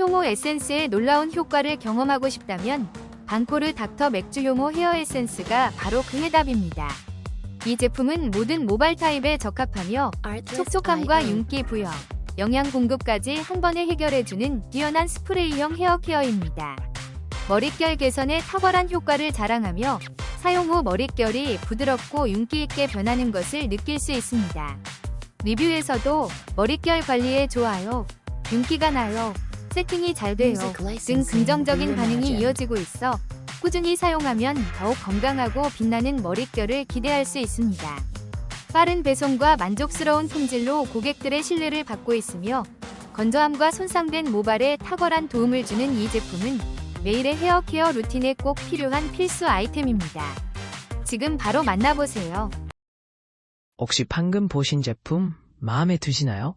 효모 에센스의 놀라운 효과를 경험하고 싶다면 방코르 닥터 맥주 효모 헤어 에센스가 바로 그 해답입니다. 이 제품은 모든 모발 타입에 적합하며 촉촉함과 윤기 부여, 영양 공급까지 한 번에 해결해주는 뛰어난 스프레이형 헤어 케어입니다. 머릿결 개선에 탁월한 효과를 자랑하며 사용 후 머릿결이 부드럽고 윤기 있게 변하는 것을 느낄 수 있습니다. 리뷰에서도 머릿결 관리에 좋아요, 윤기가 나요, 세팅이 잘 돼요 등 긍정적인 반응이 이어지고 있어 꾸준히 사용하면 더욱 건강하고 빛나는 머릿결을 기대할 수 있습니다. 빠른 배송과 만족스러운 품질로 고객들의 신뢰를 받고 있으며 건조함과 손상된 모발에 탁월한 도움을 주는 이 제품은 매일의 헤어 케어 루틴에 꼭 필요한 필수 아이템입니다. 지금 바로 만나보세요. 혹시 방금 보신 제품 마음에 드시나요?